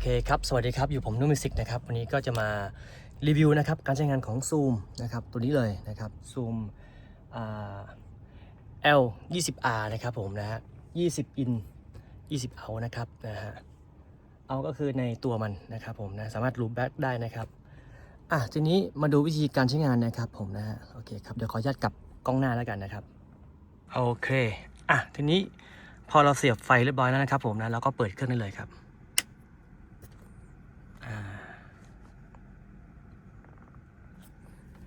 เคครับ สวัสดีครับ อยู่ผมนุ่มมิสิกนะครับ วันนี้ก็จะมารีวิวนะครับ การใช้งานของ Zoom นะครับ ตัวนี้เลยนะครับ Zoom อ่า L 20 R นะครับผมนะฮะ20 in 20 เอานะครับนะฮะเอาก็คือในตัวมันนะครับผมนะ สามารถรูปแบ็กได้นะครับ อะ ทีนี้มาดูวิธีการใช้งานนะครับผมนะฮะ โอเคครับ เดี๋ยวขออนุญาตกลับกล้องหน้าแล้วกันนะครับ โอเค อะ ทีนี้พอเราเสียบไฟเรียบร้อยแล้วนะครับผมนะ เราก็เปิดเครื่องได้เลยครับ อ่า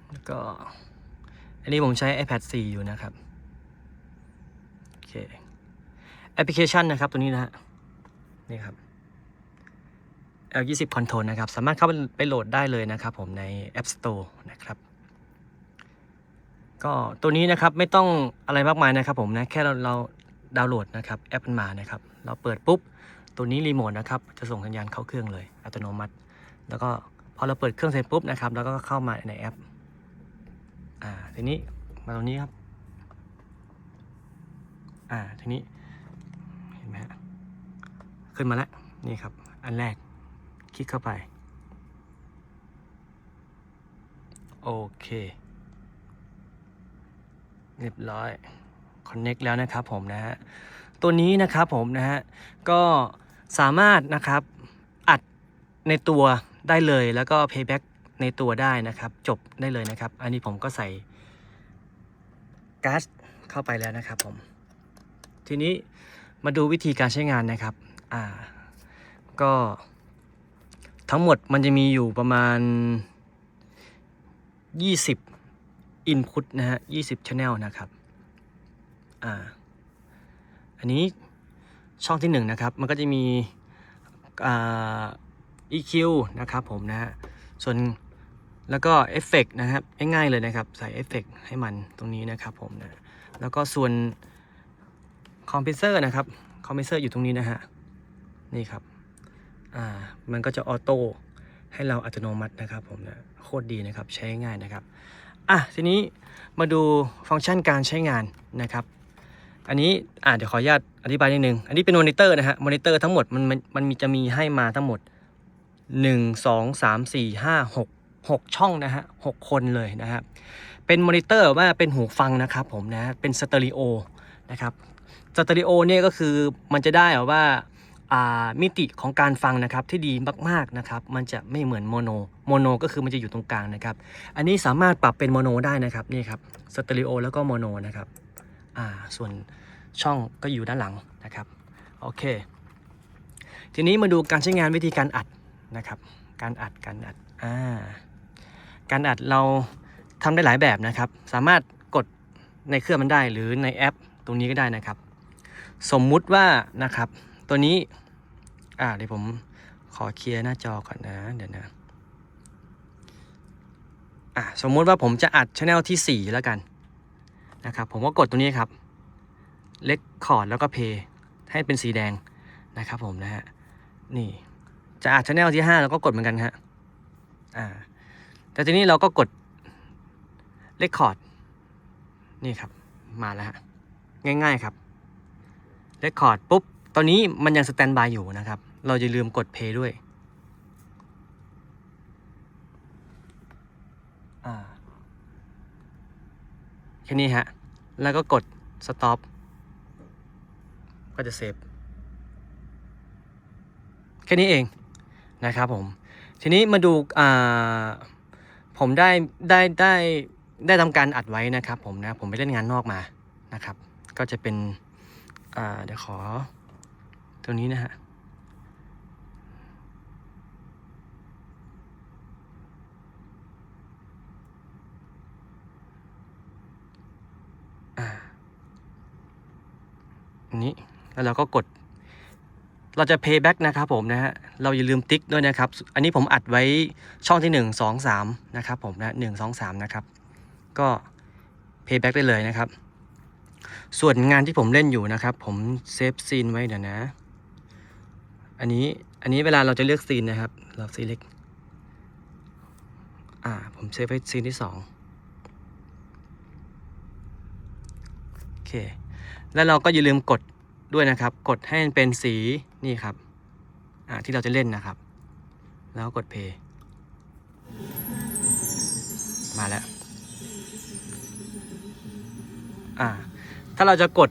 แล้ว ก็ อันนี้ผมใช้ iPad 4 อยู่นะครับ โอเค แอปพลิเคชันนะครับตัวนี้นะฮะ นี่ครับ L20 Control นะครับ สามารถเข้าไปโหลดได้เลยนะครับผมใน App Store นะครับ ก็ตัวนี้นะครับไม่ต้องอะไรมากมายนะครับผมนะ แค่เราเราดาวน์โหลดนะครับแอปมันมานะครับ เราเปิดปุ๊บ ตัวนี้รีโมทนะครับ จะส่งสัญญาณเข้าเครื่องเลย อัตโนมัติ แล้วก็พอเราเปิดเครื่องเสร็จปุ๊บนะครับ แล้วก็เข้ามาในแอป อ่า ทีนี้มาตรงนี้ครับ อ่า ทีนี้ เห็นไหมฮะ ขึ้นมาแล้ว นี่ครับ อันแรก คลิกเข้าไป โอเค เรียบร้อย Connect แล้วนะครับผมนะฮะ ตัวนี้นะครับผมนะฮะ ก็สามารถนะครับ อัดในตัวได้เลยแล้วก็ Payback ในตัวได้นะครับ จบได้เลยนะครับ อันนี้ผมก็ใส่ก๊าร์ดเข้าไปแล้วนะครับผม ทีนี้มาดูวิธีการใช้งานนะครับอ่าก็ทั้งหมดมันจะมีอยู่ประมาณ 20 input นะฮะ 20 channel นะครับอ่าอันนี้ช่องที่1นงนะครับ มันก็จะมีอ่า EQ นะครับผมนะฮะ ส่วน แล้วก็เอฟเฟกนะครับง่ายๆเลยนะครับ ใส่เอฟเฟกให้มันตรงนี้นะครับผมนะแล้วก็ส่วนคอมเพรสเซอร์นะครับคอมเพรสเซอร์อยู่ตรงนี้นะฮะนี่ครับอ่ามันก็จะออโต้ให้เราอัตโนมัตินะครับผมนะโคตรดีนะครับใช้ง่ายนะครับอะทีนี้มาดูฟังก์ชันการใช้งานนะครับอันนี้อ่าเดี๋ยวขออนุญาตอธิบายนิดนึง อันนี้เป็นมอนิเตอร์นะฮะมอนิเตอร์ทั้งหมดมันมันมันมีจะมีให้มาทั้งหมด 1 2 3 4 5 6 6 ช่องนะฮะ6คนเลยนะครับเป็นมอนิเตอร์ว่าเป็นหูฟังนะครับผมนะเป็นสเตอริโอนะครับสเตอริโอเนี่ยก็คือมันจะได้แบบว่าอ่ามิติของการฟังนะครับที่ดีมากๆนะครับมันจะไม่เหมือนโมโนโมโนก็คือมันจะอยู่ตรงกลางนะครับอันนี้สามารถปรับเป็นโมโนได้นะครับนี่ครับสเตอริโอแล้วก็โมโนนะครับอ่าส่วนช่องก็อยู่ด้านหลังนะครับโอเค ทีนี้มาดูการใช้งานวิธีการอัดนะครับ การอัดการอัดอ่า การอัดเราทำได้หลายแบบนะครับ สามารถกดในเครื่องมันได้หรือในแอปตรงนี้ก็ได้นะครับ สมมุติว่านะครับ ตัวนี้อ่าเดี๋ยวผมขอเคลียร์หน้าจอก่อนนะเดี๋ยวนะอ่าสมมุติว่าผมจะอัดช anel ที่ 4 แล้วกันนะครับ ผมก็กดตรงนี้ครับเล็กคอร์ดแล้วก็เพย์ให้เป็นสีแดงนะครับผมนะฮะนี่จะอัดช anel ที่5เราก็กดเหมือนกันฮะอ่า แต่ทีนี้เราก็กดเลคคอร์ดนี่ครับ มาแล้วฮะง่ายๆครับเลคคอร์ดปุ๊บ ตอนนี้มันยังสแตนบายอยู่นะครับ เราจะลืมกดเพย์ด้วยอ่าแค่นี้ฮะ แล้วก็กด stop ก็จะเซฟ แค่นี้เองนะครับผม ทีนี้มาดูอ่า ผมได้ได้ได้ได้ทำการอัดไว้นะครับ ผมนะผมไปเล่นงานนอกมานะครับ ก็จะเป็นอ่าเดี๋ยวขอ ตัวนี้นะฮะอันนี้แล้วเราก็กด เราจะ payback นะครับผมนะฮะ เราอย่าลืมติ๊กด้วยนะครับ อันนี้ผมอัดไว้ช่องที่ 1 2 3 นะครับผมนะ1 2 3นะครับ ก็ payback ได้เลยนะครับ ส่วนงานที่ผมเล่นอยู่นะครับ ผมเซฟซีนไว้เดี๋ยวนะ อันนี้ อันนี้เวลาเราจะเลือกซีนนะครับ เราซีเล็กอ่า ผมเซฟไว้ซีนที่ 2 โอเค แล้วเราก็อย่าลืมกดด้วยนะครับ กดให้มันเป็นสี นี่ครับอ่าที่เราจะเล่นนะครับ แล้วกดเพย์มาแล้วอ่าถ้าเราจะกด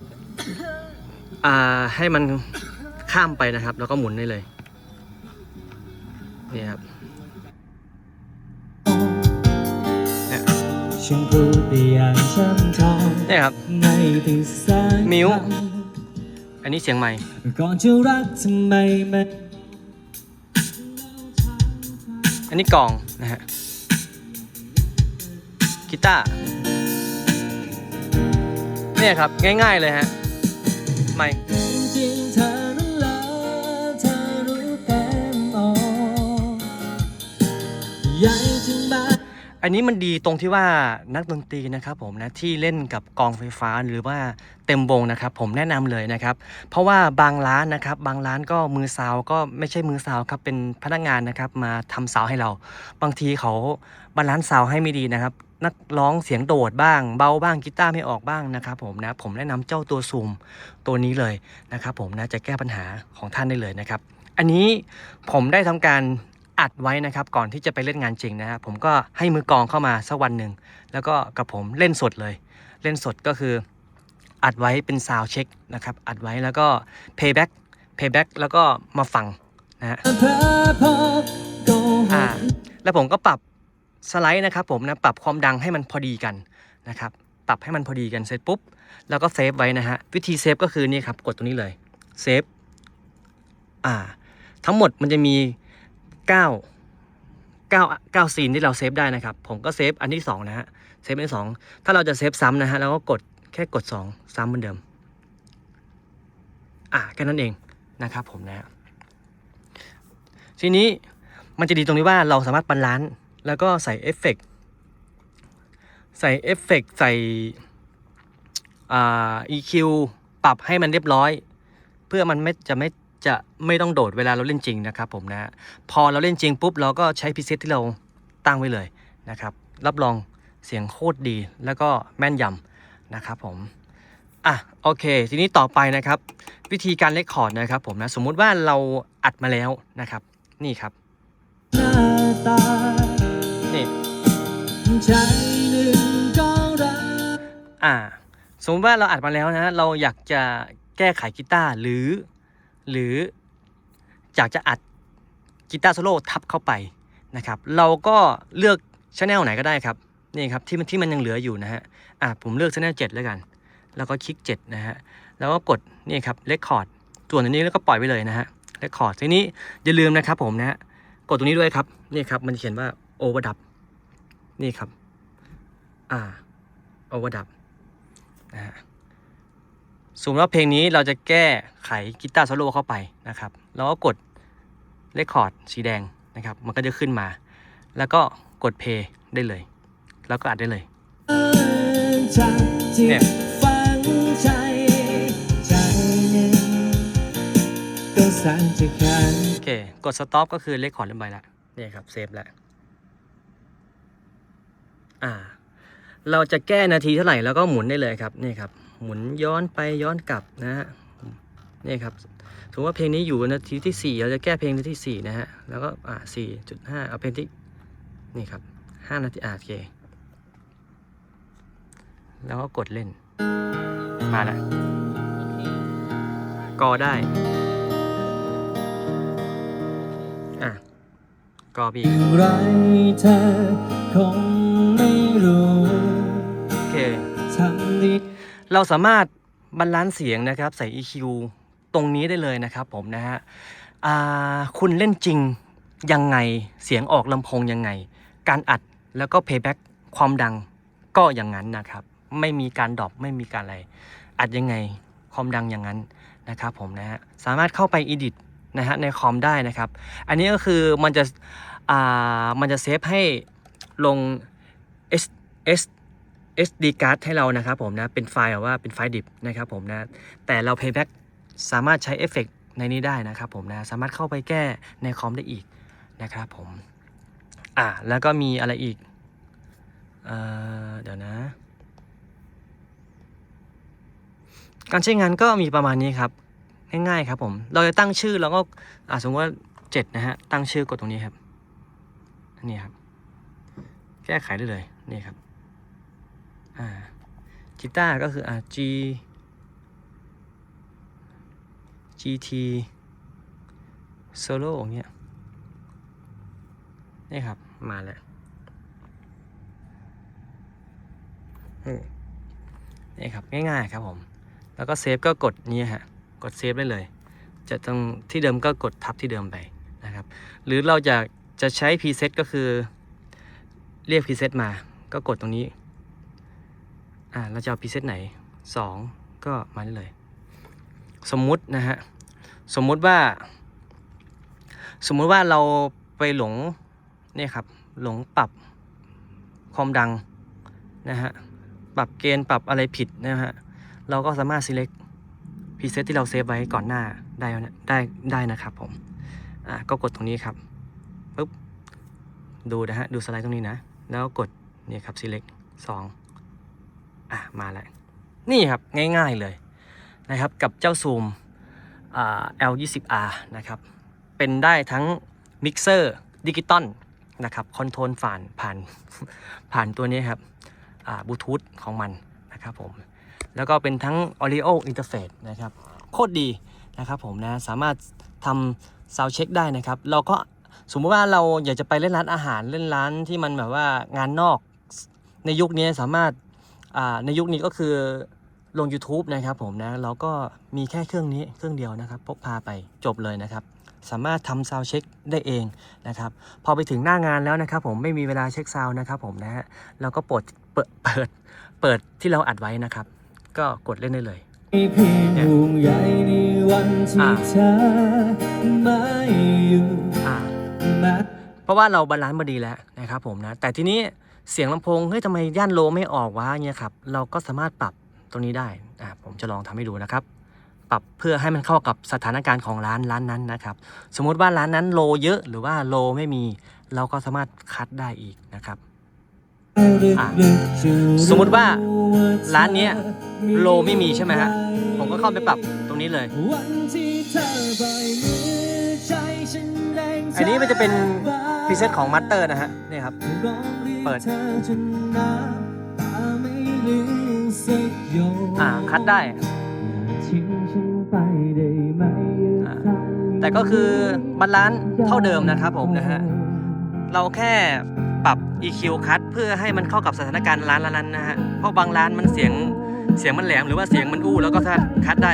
อ่าให้มันข้ามไปนะครับ แล้วก็หมุนได้เลยนี่ครับฉันพูดได้อย่างช้ำชองนี่ครับในที่สายมิ้ว อันนี้เสียงใหม่ ก่อนจะรักทำไมมันอันนี้กลองนะฮะกีตาร์เนี่ยครับ ง่ายๆเลยฮะไม่จริงๆเธอนั้นเลิศเธอรู้เต็มอกใหญ่จึงมา อันนี้มันดีตรงที่ว่านักดนตรีนะครับผมนะที่เล่นกับกองไฟฟ้าหรือว่าเต็มวงนะครับผมแนะนำเลยนะครับ เพราะว่าบางร้านนะครับบางร้านก็มือซาวก็ไม่ใช่มือซาวครับเป็นพนักงานนะครับมาทำซาวให้เรา บางทีเขาบาลานซ์ซาวให้ไม่ดีนะครับ นักร้องเสียงโดดบ้าง เบาบ้างกีตาร์ไม่ออกบ้างนะครับผมนะผมแนะนำเจ้าตัวซูมตัวนี้เลยนะครับผมนะจะแก้ปัญหาของท่านได้เลยนะครับ อันนี้ผมได้ทำการ อัดไว้นะครับก่อนที่จะไปเล่นงานจริงนะครับผมก็ให้มือกองเข้ามาสักวันหนึ่งแล้วก็กับผมเล่นสดเลย เล่นสดก็คืออัดไว้เป็นซาวเช็คนะครับอัดไว้แล้วก็ playback playback แล้วก็มาฟังนะฮะอ่าแล้วผมก็ปรับสไลด์นะครับผมนะปรับความดังให้มันพอดีกันนะครับปรับให้มันพอดีกันเสร็จปุ๊บแล้วก็เซฟไว้นะฮะวิธีเซฟก็คือนี่ครับกดตรงนี้เลยเซฟอ่าทั้งหมดมันจะมี 9 9 9ซีนที่เราเซฟได้นะครับ ผมก็เซฟอันที่2นะฮะเซฟอันที่สองถ้าเราจะเซฟซ้ำนะฮะเราก็กดแค่กด2ซ้ำเหมือนเดิม อ่าแค่นั้นเองนะครับผมนะฮะทีนี้มันจะดีตรงที่ว่าเราสามารถบาลานซ์แล้วก็ใส่เอฟเฟกต์ใส่เอฟเฟกต์ใส่อ่า EQ ปรับให้มันเรียบร้อย เพื่อมันไม่จะไม่ จะไม่ต้องโดดเวลาเราเล่นจริงนะครับผมนะพอเราเล่นจริงปุ๊บเราก็ใช้พิเศษที่เราตั้งไว้เลยนะครับรับรองเสียงโคตรดีแล้วก็แม่นยำนะครับผมอะโอเค ทีนี้ต่อไปนะครับ วิธีการเลคคอร์ดนะครับผมนะสมมุติว่าเราอัดมาแล้วนะครับ นี่ครับนี่อ่าสมมติว่าเราอัดมาแล้วนะ เราอยากจะแก้ไขกีตาร์หรือ หรืออยากจะอัดกีตาร์โซโล่ทับเข้าไปนะครับ เราก็เลือกชแนลไหนก็ได้ครับนี่ครับที่มันที่มันยังเหลืออยู่นะฮะอะผมเลือกชแนล7แล้วกัน แล้วก็คลิก 7 นะฮะ แล้วก็กดนี่ครับเลคคอร์ดส่วนอันนี้แล้วก็ปล่อยไปเลยนะฮะเลคคอร์ดทีนี้อย่าลืมนะครับผมนะฮะกดตรงนี้ด้วยครับนี่ครับมันเขียนว่าโอเวอร์ดับนี่ครับอ่าโอเวอร์ดับนะฮะ สมมติว่าเพลงนี้เราจะแก้ไขกีตาร์โซโล่เข้าไปนะครับแล้วก็กดเลคคอร์ดสีแดงนะครับ มันก็จะขึ้นมา แล้วก็กดเพลย์ได้เลย แล้วก็อัดได้เลยจากจิตเนี่ยฝังใจใจหนึ่งก็สั่นจะขันโอเค กดสต็อปก็คือเลคคอร์ดเรียบร้อยแล้วเนี่ยครับเซฟแล้วอ่า เราจะแก้นาทีเท่าไหร่แล้วก็หมุนได้เลยครับ นี่ครับ หมุนย้อนไปย้อนกลับนะฮะนี่ครับถือว่าเพลงนี้อยู่นาทีที่สี่เราจะแก้เพลงนาทีที่สี่นะฮะ แล้วก็อ่าสี่จุดห้าเอาเพลงที่ นี่ครับห้านาทีอ่าโอเค แล้วก็กดเล่น มาล้วกอได้ อะ กอบีกอย่างไรเธอคง เราสามารถบรรลานซ์เสียงนะครับใส่ EQ ตรงนี้ได้เลยนะครับผมนะฮะอ่าคุณเล่นจริงยังไงเสียงออกลำโพงยังไง การอัดแล้วก็ playback ความดังก็อย่างนั้นนะครับ ไม่มีการดรอปไม่มีการอะไร อัดยังไงความดังอย่างนั้นนะครับผมนะฮะสามารถเข้าไป edit นะฮะในคอมได้นะครับ อันนี้ก็คือมันจะอ่ามันจะเซฟให้ลง S S SD card ให้เรานะครับผมนะ เป็นไฟล์ว่าเป็นไฟล์ดิบนะครับผมนะ แต่เรา playback สามารถใช้เอฟเฟกต์ในนี้ได้นะครับผมนะ สามารถเข้าไปแก้ในคอมได้อีกนะครับผม อ่าแล้วก็มีอะไรอีกเอ่อเดี๋ยวนะ การใช้งานก็มีประมาณนี้ครับ ง่ายๆครับผม เราจะตั้งชื่อเราก็อ่าสมมติว่าเจ็ดนะฮะ ตั้งชื่อกดตรงนี้ครับ นี่ครับ แก้ไขได้เลย นี่ครับ อ่ากีตาร์ก็คืออ่า G GT Solo อย่างเงี้ยนี่ครับ มาแล้วนี่ครับ ง่ายๆครับผม แล้วก็เซฟก็กดนี้ฮะ กดเซฟได้เลย จะตรงที่เดิมก็กดทับที่เดิมไปนะครับ หรือเราจะจะใช้ preset ก็คือ เรียก preset มา ก็กดตรงนี้ อ่าเราจะเอา preset ไหน 2 ก็มาได้เลย สมมุตินะฮะ สมมุติว่า สมมุติว่าเราไปหลงเนี่ยครับ หลงปรับความดังนะฮะ ปรับเกณฑ์ปรับอะไรผิดนะฮะ เราก็สามารถ select preset ที่เราเซฟไว้ก่อนหน้าได้นะได้ได้นะครับผม อะก็กดตรงนี้ครับปุ๊บ ดูนะฮะ ดูสไลด์ตรงนี้นะ แล้วกดเนี่ยครับ select 2 อะมาแล้วนี่ครับง่ายๆเลยนะครับกับเจ้าซูมอ่า L20R นะครับเป็นได้ทั้งมิกเซอร์ดิจิตอลนะครับคอนโทรลผ่านผ่านผ่านตัวนี้ครับบลูทูธของมันนะครับผมแล้วก็เป็นทั้ง Audio Interface นะครับโคตรดีนะครับผมนะสามารถทำ sound check ได้นะครับ เราก็สมมติว่าเราอยากจะไปเล่นร้านอาหารเล่นร้านที่มันแบบว่างานนอกในยุคนี้สามารถ ในยุคนี้ก็คือลง YouTube นะครับผมนะเราก็มีแค่เครื่องนี้เครื่องเดียวนะครับ พกพาไปจบเลยนะครับ สามารถทำซาวเช็คได้เองนะครับ พอไปถึงหน้างานแล้วนะครับ ผมไม่มีเวลาเช็คซาวนะครับผมนะฮะเราก็ปลดเปิดเปิดเปิดที่เราอัดไว้นะครับ ก็กดเล่นได้เลยเพราะว่าเราบาลานซ์มาดีแล้วนะครับผมนะแต่ทีนี้ เสียงลำโพงเฮ้ยทำไมย่านโลไม่ออกวะเนี่ยครับเราก็สามารถปรับตรงนี้ได้อ่าผมจะลองทำให้ดูนะครับ ปรับเพื่อให้มันเข้ากับสถานการณ์ของร้านร้านนั้นนะครับ สมมุติว่าร้านนั้นโลเยอะหรือว่าโลไม่มี เราก็สามารถคัดได้อีกนะครับอะสมมุติว่าร้านเนี้ยโลไม่มีใช่ไหมฮะผมก็เข้าไปปรับตรงนี้เลย อันนี้มันจะเป็นพรีเซตของมัตเตอร์นะฮะนี่ครับ เปิด อ่า คัดได้ แต่ก็คือบาลานซ์เท่าเดิมนะครับผมนะฮะ เราแค่ปรับ EQ คัดเพื่อให้มันเข้ากับสถานการณ์ร้านละนั้นนะฮะ เพราะบางร้านมันเสียงเสียงมันแหลมหรือว่าเสียงมันอู้แล้วก็คัดได้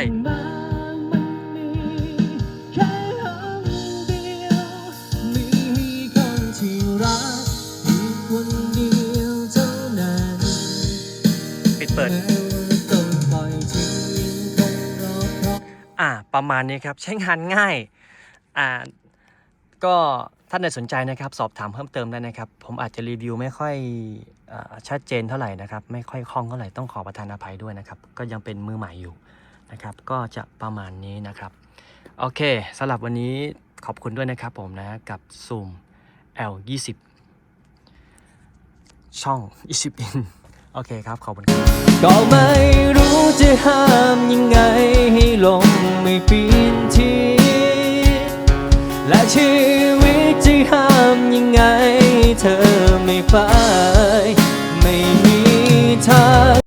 ประมาณนี้ครับ ใช้งานง่ายอ่าก็ท่านใดสนใจนะครับ สอบถามเพิ่มเติมได้นะครับ ผมอาจจะรีวิวไม่ค่อยอชัดเจนเท่าไหร่นะครับ ไม่ค่อยคล่องเท่าไหร่ต้องขอประทานอภัยด้วยนะครับ ก็ยังเป็นมือใหม่อยู่นะครับ ก็จะประมาณนี้นะครับ โอเคสำหรับวันนี้ขอบคุณด้วยนะครับผมนะกับ Zoom L 20 ช่อง 20 อิน โอเคครับ ขอบคุณครับก็ไม่รู้จะห้ามยังไง ให้ลงไม่ปีนทีและชีวิตจะห้ามยังไง เธอไม่ไปไม่